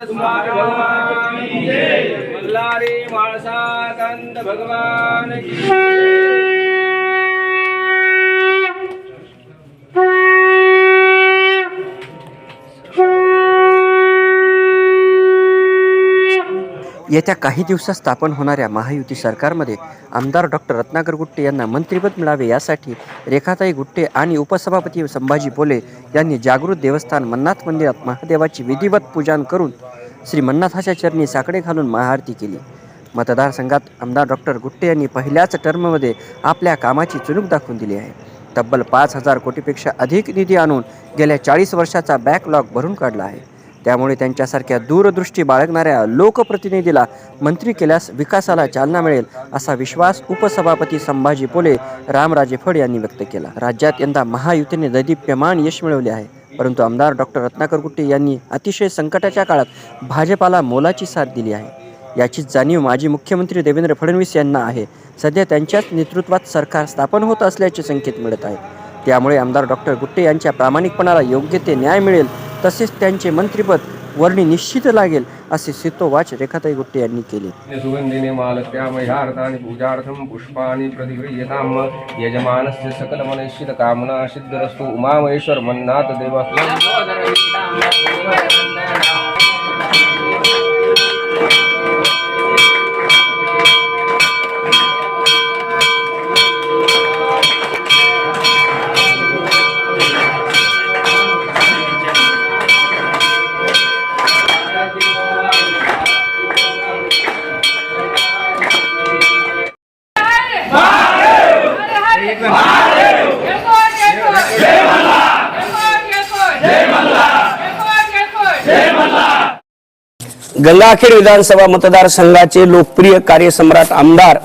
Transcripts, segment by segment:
भगवान मल्हारी माळसा कंद भगवान की येत्या काही दिवसात स्थापन होणाऱ्या महायुती सरकारमध्ये आमदार डॉक्टर रत्नाकर गुट्टे यांना मंत्रिपद मिळावे यासाठी रेखाताई गुट्टे आणि उपसभापती संभाजी पोले यांनी जागृत देवस्थान मन्नाथ मंदिरात महादेवाची विधिवत पूजन करून श्री मन्नाथाच्या चरणी साकडे घालून महाआरती केली. मतदारसंघात आमदार डॉक्टर गुट्टे यांनी पहिल्याच टर्ममध्ये आपल्या कामाची चुणूक दाखवून दिली आहे. तब्बल पाच हजार कोटीपेक्षा अधिक निधी आणून गेल्या चाळीस वर्षाचा बॅकलॉग भरून काढला आहे. त्यामुळे त्यांच्यासारख्या दूरदृष्टी बाळगणाऱ्या लोकप्रतिनिधीला मंत्री केल्यास विकासाला चालना मिळेल असा विश्वास उपसभापती संभाजी पोले रामराजे फड यांनी व्यक्त केला. राज्यात यंदा महायुतीने दैदिप्यमान यश मिळवले आहे. परंतु आमदार डॉक्टर रत्नाकर गुट्टे यांनी अतिशय संकटाच्या काळात भाजपाला मोलाची साथ दिली आहे. याचीच जाणीव माजी मुख्यमंत्री देवेंद्र फडणवीस यांना आहे. सध्या त्यांच्याच नेतृत्वात सरकार स्थापन होत असल्याचे संकेत मिळत आहेत त्यामुळे आमदार डॉक्टर गुट्टे यांच्या प्रामाणिकपणाला योग्य ते न्याय मिळेल तसेच त्यांचे मंत्रिपद वर्णी निश्चित लागेल असे सितोवाच रेखाताई गुट्टे यांनी केले. सुगंधिने मालत्यामह्यार्थानि पूजार्थं पुष्पाणि प्रतिगृह्यताम् यजमानस्य सकल मनश्चित कामना सिद्धरस्तु उमा महेश्वर मन्नाथ देवा। गंगाखेड विधानसभा मतदारसंघाचे लोकप्रिय कार्यसम्राट आमदार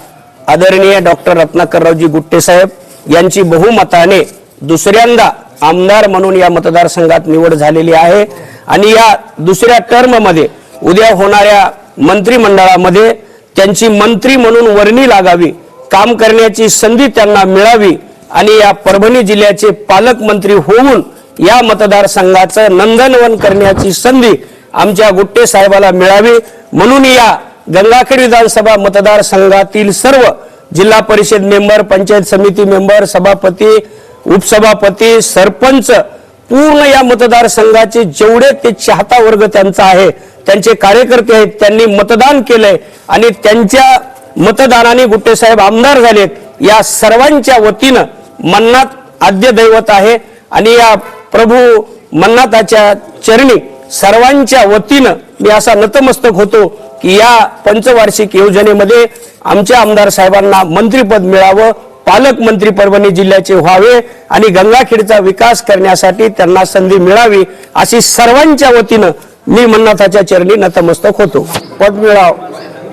आदरणीय डॉक्टर रत्नाकररावजी गुट्टे साहेब यांची बहुमताने दुसऱ्यांदा आमदार म्हणून या मतदारसंघात निवड झालेली आहे. आणि या दुसऱ्या टर्ममध्ये उद्या होणाऱ्या मंत्रिमंडळामध्ये त्यांची मंत्री म्हणून वर्णी लागावी काम करण्याची संधी त्यांना मिळावी आणि या परभणी जिल्ह्याचे पालकमंत्री होऊन या मतदारसंघाचं नंदनवन करण्याची संधी आमच्या गुट्टे साहेबाला मिळावी. म्हणून या गंगाखेड विधानसभा मतदारसंघातील सर्व जिल्हा परिषद मेंबर पंचायत समिती मेंबर सभापती उपसभापती सरपंच पूर्ण या मतदारसंघाचे जेवढे ते चाहता वर्ग त्यांचा आहे त्यांचे कार्यकर्ते आहेत त्यांनी मतदान केलंय आणि त्यांच्या मतदानाने गुट्टे साहेब आमदार झालेत या सर्वांच्या वतीनं मन्नाथ आद्य दैवत आहे. आणि या प्रभू मन्नाथाच्या चरणी सर्वांच्या वतीनं मी असा नतमस्तक होतो की या पंचवार्षिक योजनेमध्ये आमच्या आमदार साहेबांना मंत्रीपद मिळावं पालकमंत्री परभणी जिल्ह्याचे व्हावे आणि गंगाखेडचा विकास करण्यासाठी त्यांना संधी मिळावी अशी सर्वांच्या वतीनं मी मन्नाथाच्या चरणी नतमस्तक होतो. पद मिळाव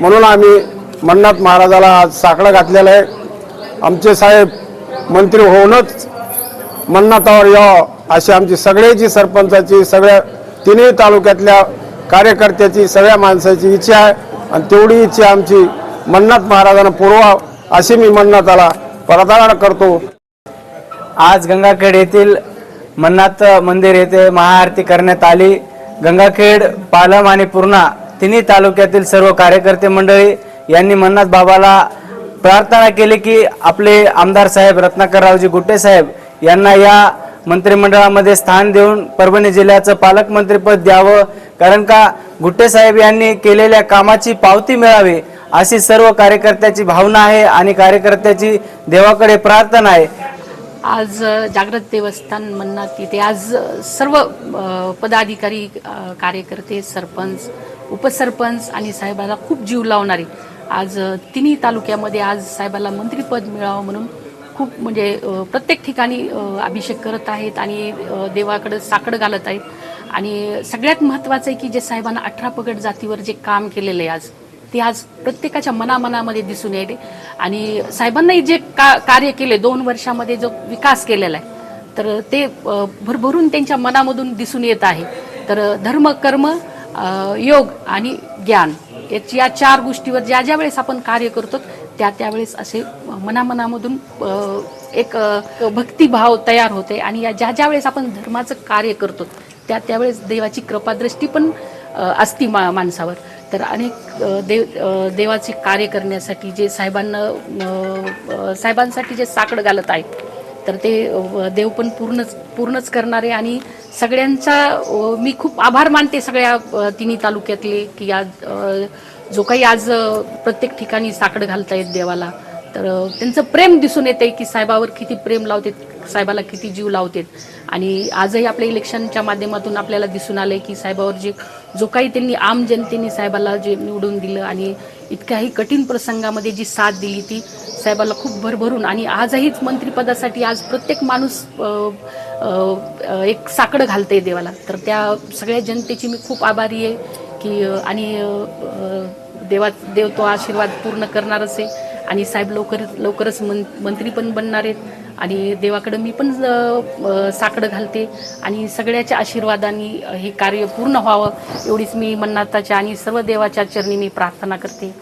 म्हणून आम्ही मन्नाथ महाराजाला आज साकडं घातलेलं आहे. आमचे साहेब मंत्री होऊनच मन्नाथावर यावं अशी आमची सगळ्याची सरपंचाची सगळ्या तिन्ही तालुक्यातल्या कार्यकर्त्याची सगळ्या माणसाची इच्छा आहे. आणि तेवढी इच्छा आमची मन्नाथ महाराजांना पुरवा अशी मी मन्नाथाला प्रार्थना करतो. आज गंगाखेड येथील मन्नाथ मंदिर येथे महाआरती करण्यात आली. गंगाखेड पालम आणि पूर्णा तिन्ही तालुक्यातील सर्व कार्यकर्ते मंडळी यांनी मन्नाथ बाबाला प्रार्थना केली की आपले आमदार साहेब रत्नाकररावजी गुट्टे साहेब यांना या मंत्रिमंडळामध्ये स्थान देऊन परभणी जिल्ह्याचं पालकमंत्रीपद द्यावं. कारण का गुट्टे साहेब यांनी केलेल्या कामाची पावती मिळावी अशी सर्व कार्यकर्त्याची भावना आहे आणि कार्यकर्त्याची देवाकडे प्रार्थना आहे. आज जागृत देवस्थान म्हणणार तिथे आज सर्व पदाधिकारी कार्यकर्ते सरपंच उपसरपंच आणि साहेबाला खूप जीव लावणारे. आज तिन्ही तालुक्यामध्ये आज साहेबाला मंत्रीपद मिळावं म्हणून खूप म्हणजे प्रत्येक ठिकाणी अभिषेक करत आहेत आणि देवाकडं देवाकडे साकडं घालत आहेत. आणि सगळ्यात महत्त्वाचं आहे की जे साहेबांना अठरा पगड जातीवर जे काम केलेलं आहे आज ते आज प्रत्येकाच्या मनामनामध्ये दिसून येते. आणि साहेबांनाही जे का कार्य केले दोन वर्षामध्ये जो विकास केलेला आहे तर ते भरभरून त्यांच्या मनामधून दिसून येत आहे. तर धर्म कर्म योग आणि ज्ञान याची या चार गोष्टीवर ज्या ज्या वेळेस आपण कार्य करतो त्या त्यावेळेस असे मनामनामधून एक भक्तिभाव तयार होते आणि या ज्या ज्या वेळेस आपण धर्माचं कार्य करतो त्या त्यावेळेस देवाची कृपादृष्टी पण असती मा माणसावर. तर अनेक देव देवाचे कार्य करण्यासाठी जे साहेबांना साहेबांसाठी जे साकड घालत आहे तर ते देव पण पूर्णच पूर्णच करणारे आणि सगळ्यांचा मी खूप आभार मानते सगळ्या तिन्ही तालुक्यातले की या जो काही आज प्रत्येक ठिकाणी साकड घालतायत देवाला तर त्यांचं प्रेम दिसून येते की साहेबावर किती प्रेम लावते साहेबाला किती जीव लावतात. आणि आजही आपल्या इलेक्शनच्या माध्यमातून आपल्याला दिसून आलंय की साहेबावर जे जो काही त्यांनी आम जनतेने साहेबाला जे निवडून दिलं आणि इतक्याही कठीण प्रसंगामध्ये जी साथ दिली ती साहेबाला खूप भरभरून. आणि आजहीच मंत्रिपदासाठी आज प्रत्येक माणूस एक साकडं घालतंय देवाला. तर त्या सगळ्या जनतेची मी खूप आभारी आहे. की आणि देवा देव तो आशीर्वाद पूर्ण करणारच आहे. आणि साहेब लवकर लवकरच मं मंत्री पण बनणार आहेत. आणि देवाकडं मी पण साकडं घालते. आणि सगळ्याच्या आशीर्वादाने हे कार्य पूर्ण व्हावं एवढीच मी मन्नाथाच्या आणि सर्व देवाच्या चरणी मी प्रार्थना करते.